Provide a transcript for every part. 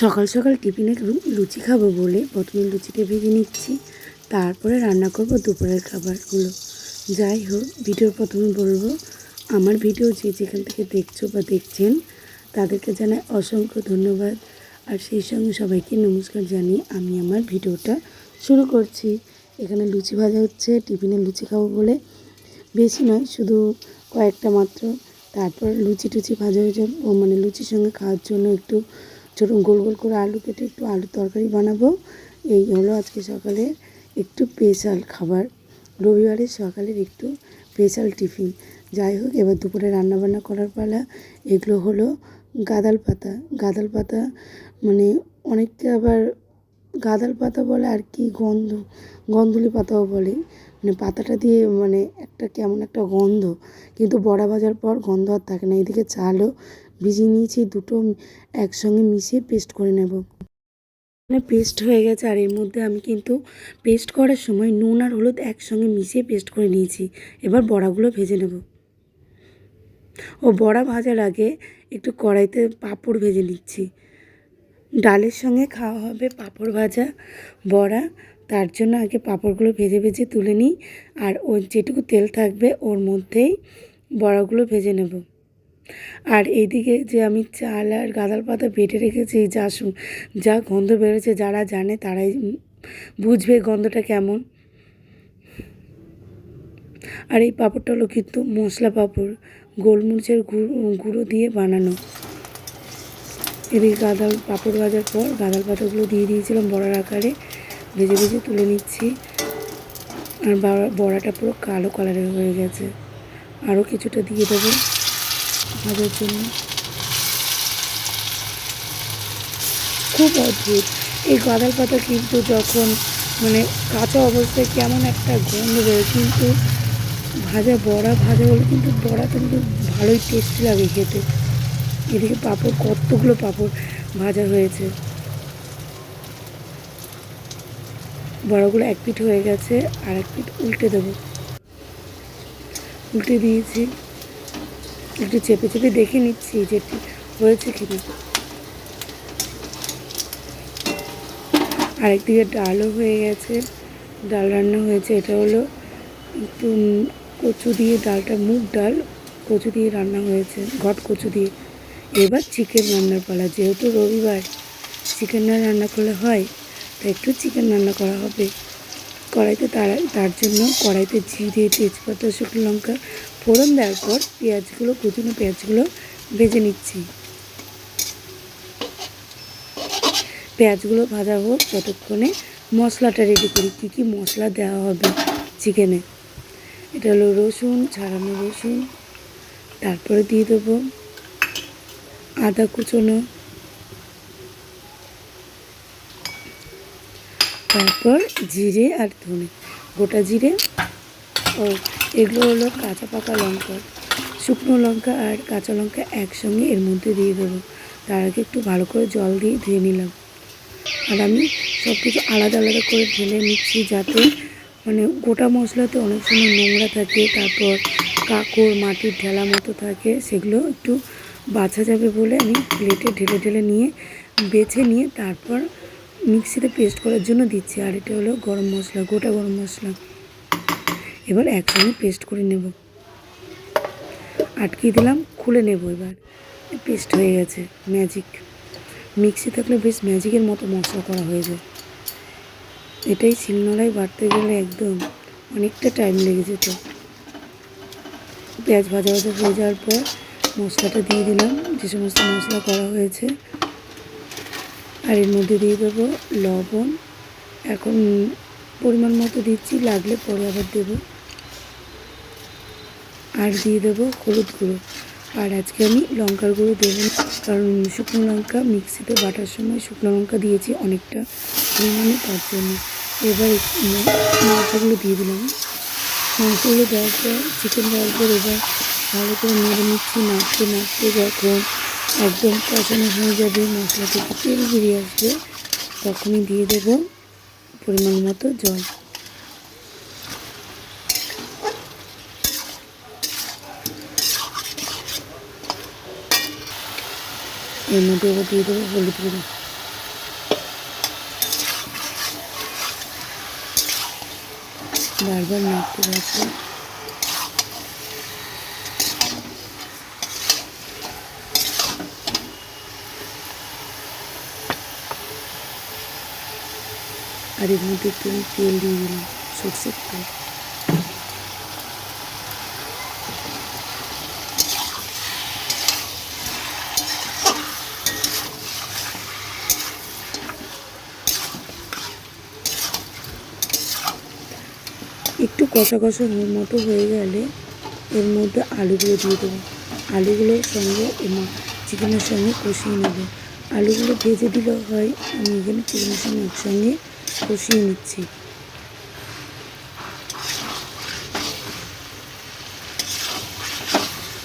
সকাল সকাল টিফিনে লুচি খাব বলে প্রথমে লুচিটা ভেজে নিচ্ছি। তারপরে রান্না করব দুপুরের খাবারগুলো। যাই হোক, ভিডিও প্রথমে বলব, আমার ভিডিও যে যেখান থেকে দেখছ বা দেখছেন, তাদেরকে জানাই অসংখ্য ধন্যবাদ। আর সেই সঙ্গে সবাইকে নমস্কার জানিয়ে আমি আমার ভিডিওটা শুরু করছি। এখানে লুচি ভাজা হচ্ছে, টিফিনে লুচি খাব বলে। বেশি নয়, শুধু কয়েকটা মাত্র। তারপর লুচি টুচি ভাজা হয়ে যাবে মানে লুচির সঙ্গে খাওয়ার জন্য একটু ছোটো গোল গোল করে আলু কেটে একটু আলুর তরকারি বানাবো। এই হলো আজকে সকালে একটু স্পেশাল খাবার। রবিবারের সকালের একটু স্পেশাল টিফিন যাই হোক, এবার দুপুরে রান্নাবান্না করার পালা। এগুলো হলো গাদাল পাতা। গাদাল পাতা মানে অনেককে আবার গাদাল পাতা বলে আর কি গন্ধ, গন্ধুলি পাতাও বলে। মানে পাতাটা দিয়ে মানে একটা কেমন একটা গন্ধ। কিন্তু বড়া ভাজার পর গন্ধ আর থাকে না। এদিকে চালও ভিজিয়ে নিয়েছি, দুটো একসঙ্গে মিশিয়ে পেস্ট করে নেব। মানে পেস্ট হয়ে গেছে আর এর মধ্যে আমি কিন্তু পেস্ট করার সময় নুন আর হলুদ একসঙ্গে মিশিয়ে পেস্ট করে নিয়েছি। এবার বড়াগুলো ভেজে নেব। ও বড়া ভাজার আগে একটু কড়াইতে পাঁপড় ভেজে নিচ্ছি। ডালের সঙ্গে খাওয়া হবে পাঁপড় ভাজা, বড়া। তার জন্য আগে পাঁপড়গুলো ভেজে ভেজে তুলে নিই। আর ওর যেটুকু তেল থাকবে ওর মধ্যেই বড়াগুলো ভেজে নেব। আর এইদিকে যে আমি চাল আর গাঁদাল পাতা বেটে রেখেছি যা যা গন্ধ বেরোচ্ছে, যারা জানে তারাই বুঝবে গন্ধটা কেমন। আর এই পাঁপড়টা হলো কিন্তু মশলা পাঁপড়, গোলমরিচের গুঁড়ো দিয়ে বানানো। এদিকে গাদাল পাঁপড় ভাজার পর গাদাল পাতাগুলো দিয়ে দিয়েছিলাম বড়ার আকারে। ভেজে ভেজে তুলে নিচ্ছি। আর বড়া- বড়াটা পুরো কালো কালারের হয়ে গেছে। আরও কিছুটা দিয়ে দেবো। ভাজার জন্য। খুব অদ্ভুত। এই গাদাল পাতা কিন্তু যখন মানে কাঁচা অবস্থায় কেমন একটা গন্ধ বেরোয়, কিন্তু ভাজা, বড়া ভাজা হলে কিন্তু বড়াটা কিন্তু ভালোই টেস্টি লাগে খেতে। এদিকে পাঁপড়, কতগুলো পাঁপড় ভাজা হয়েছে। বড়াগুলো এক পিঠ হয়ে গেছে, আর এক পিঠ উল্টে দেবো। উল্টে দিয়েছি। একটু চেপে চেপে দেখে নিচ্ছি যে হয়েছে কিনা আরেকদিকে ডালও হয়ে গেছে, ডাল রান্না হয়েছে। এটা হলো একটু কচু দিয়ে ডালটা, মুগ ডাল কচু দিয়ে রান্না হয়েছে, ঘট কচু দিয়ে। এবার চিকেন রান্নার পালা, যেহেতু রবিবার চিকেন না রান্না করলে হয়, তাই একটু চিকেন রান্না করা হবে। কড়াইতে তার তার জন্য কড়াইতে জিরে, তেজপাতা, শুকনো লঙ্কা ফোড়ন দেওয়ার পর পেঁয়াজগুলো কুচনো পেঁয়াজগুলো ভেজে নিচ্ছি। পেঁয়াজগুলো ভাজা হোক ততক্ষণে মশলাটা রেডি করি। কী কী মশলা দেওয়া হবে চিকেনে এটা হলো রসুন, ছাড়ানো রসুন, তারপরে দিয়ে দেবো আদা কুচোনো তারপর জিরে আর ধনে। গোটা জিরে। ও, এগুলো হলো কাঁচা পাকা লঙ্কা। শুকনো লঙ্কা আর কাঁচা লঙ্কা একসঙ্গে এর মধ্যে দিয়ে দেবো। তার আগে একটু ভালো করে জল দিয়ে ধুয়ে নিলাম। আর আমি সব কিছু আলাদা আলাদা করে ঢেলে নিচ্ছি যাতে মানে গোটা মশলাতে অনেক সময় নোংরা থাকে, তারপর কাকড়, মাটির ঢেলা মতো থাকে, সেগুলো একটু বাছা যাবে বলে আমি প্লেটে ঢেলে ঢেলে নিয়ে বেছে নিয়ে তারপর মিক্সিতে পেস্ট করার জন্য দিচ্ছি, আর এটা হলো গরম মশলা, গোটা গরম মশলা। এবার একসঙ্গে পেস্ট করে নেব। আটকিয়ে দিলাম, খুলে নেব এবার। পেস্ট হয়ে গেছে ম্যাজিক মিক্সি থাকলে বেশ ম্যাজিকের মতো মশলা করা হয়ে যায়। এটাই শিলনোড়ায় বাড়তে গেলে একদম অনেকটা টাইম লেগে যেত। পেঁয়াজ ভাজা ভাজা হয়ে যাওয়ার পর মশলাটা দিয়ে দিলাম, যে সমস্ত মশলা করা হয়েছে। আর এর মধ্যে দিয়ে দেবো লবণ। এখন পরিমাণ মতো দিচ্ছি, লাগলে পরে আবার দেবো। আর দিয়ে দেবো হলুদ গুঁড়ো। আর আজকে আমি লঙ্কার গুঁড়ো দেবো কারণ শুকনো লঙ্কা মিক্সিতে বাটার সময় শুকনো লঙ্কা দিয়েছি অনেকটা পরিমাণে, তার জন্য। এবার মাংসগুলো দিয়ে দিলাম। মাংসগুলো দেওয়ার পর চিকেন দেওয়ার পর এবার ভালো করে নেড়ে নিচ্ছি, নাড়তে নাড়তে যখন একদম কষানো হয়ে যাবে মশলা থেকে তেল বেরিয়ে আসবে, তখনই দিয়ে দেব পরিমাণ মতো জল। এর মধ্যে এবার দিয়ে দেবো হলুদ গুঁড়ো। বারবার নাড়তে আসবে আর এর মধ্যে একটু তেল দিয়ে দিলাম, সর্ষের তেল। একটু কষা কষা মতো হয়ে গেলে এর মধ্যে আলুগুলো দিয়ে দেবো। আলুগুলোর সঙ্গে এবং চিকেনের সঙ্গে কষিয়ে নেব। আলুগুলো ভেজে দিলেও হয়, আমি এখানে চিকেনের সঙ্গে একসঙ্গে কষিয়ে নিচ্ছি।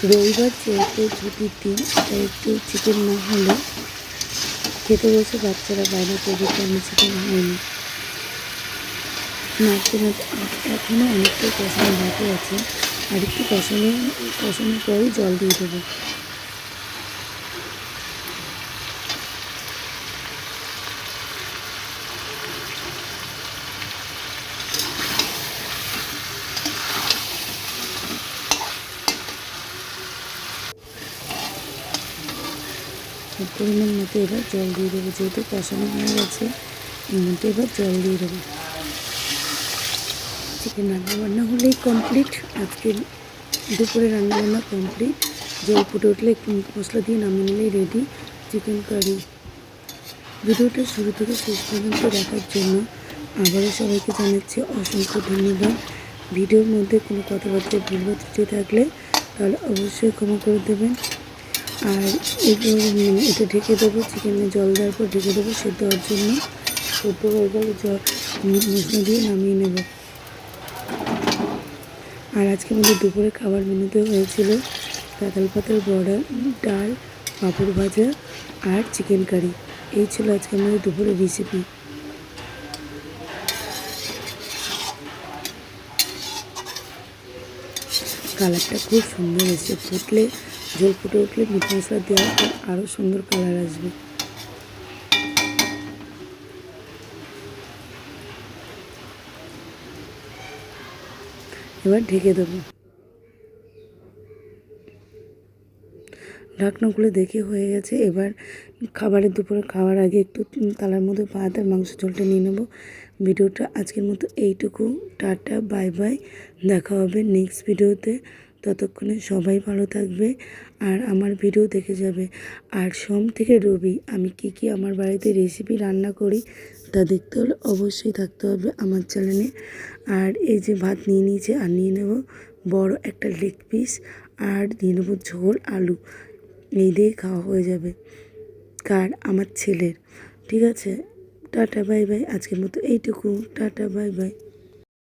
রবিবার যেহেতু ছুটির দিন একটু চিকেন না হলে খেতে বসে বাচ্চারা বাইরে করে আমি চিকেন হয়নি। নাড়তে নাড়তে এখনও অনেকটাই কষানো বাকি আছে। আর একটু কষানো কষানোর পরেই জল দিয়ে দেবো। পরিমাণ মতো এবার জল দিয়ে দেবো, যেহেতু কষানো হয়ে গেছে এর মধ্যে এবার জল দিয়ে দেবো। চিকেন রান্না বান্না হলেই কমপ্লিট আজকে দুপুরে রান্না বান্না কমপ্লিট জল ফুটে উঠলে মশলা দিয়ে নামিয়ে নিলেই রেডি চিকেন কারি ভিডিওটা শুরু থেকে শেষ পর্যন্ত দেখার জন্য আবারও সবাইকে জানাচ্ছি অসংখ্য ধন্যবাদ। ভিডিওর মধ্যে কোনো কথাবার্তা ভুলবার থাকলে তাহলে অবশ্যই ক্ষমা করে দেবেন। আর এরপর মানে এটা ঢেকে দেবো চিকেনে জল দেওয়ার পর ঢেকে দেবো সেদ্ধ হওয়ার জন্য। সেদ্ধ হয়ে গেলে জল মশলা দিয়ে নামিয়ে নেব। আর আজকে আমাদের দুপুরে খাবার মেনুতে হয়েছিল কাঁঠাল পাতার বড়া, ডাল, পাঁপড় ভাজা আর চিকেন কারি। এই ছিল আজকে আমাদের দুপুরের রেসিপি কালারটা খুব সুন্দর এসেছে। ফুটলে ঝোল ফুটে উঠলে মিট মশলা দেওয়ার পর আরও সুন্দর কালার আসবে। এবার ঢেকে দেবো। ঢাকনা খুলে দেখে হয়ে গেছে। এবার খাবারের দুপুরে খাওয়ার আগে একটু তালার মধ্যে ভাত আর মাংস ঝোলটা নিয়ে নেব। ভিডিওটা আজকের মতো এইটুকু। Tata, bye bye. দেখা হবে নেক্সট ভিডিওতে। ততক্ষণে সবাই ভালো থাকবে আর আমার ভিডিও দেখে যাবে। আর সোম থেকে রবি, আমি কি কি আমার বাড়িতে রেসিপি রান্না করি তা দেখতে হলে অবশ্যই থাকতে হবে আমার চ্যানেলে আর এই যে ভাত নিয়ে নিয়েছে, আর নিয়ে নেব বড় একটা লেগ পিস আর নিয়ে নেব ঝোল, আলু। এই দিয়ে খাওয়া হয়ে যাবে। কার? আমার ছেলের। ঠিক আছে? Tata, bye bye. আজকের মতো এইটুকু। Tata, bye bye.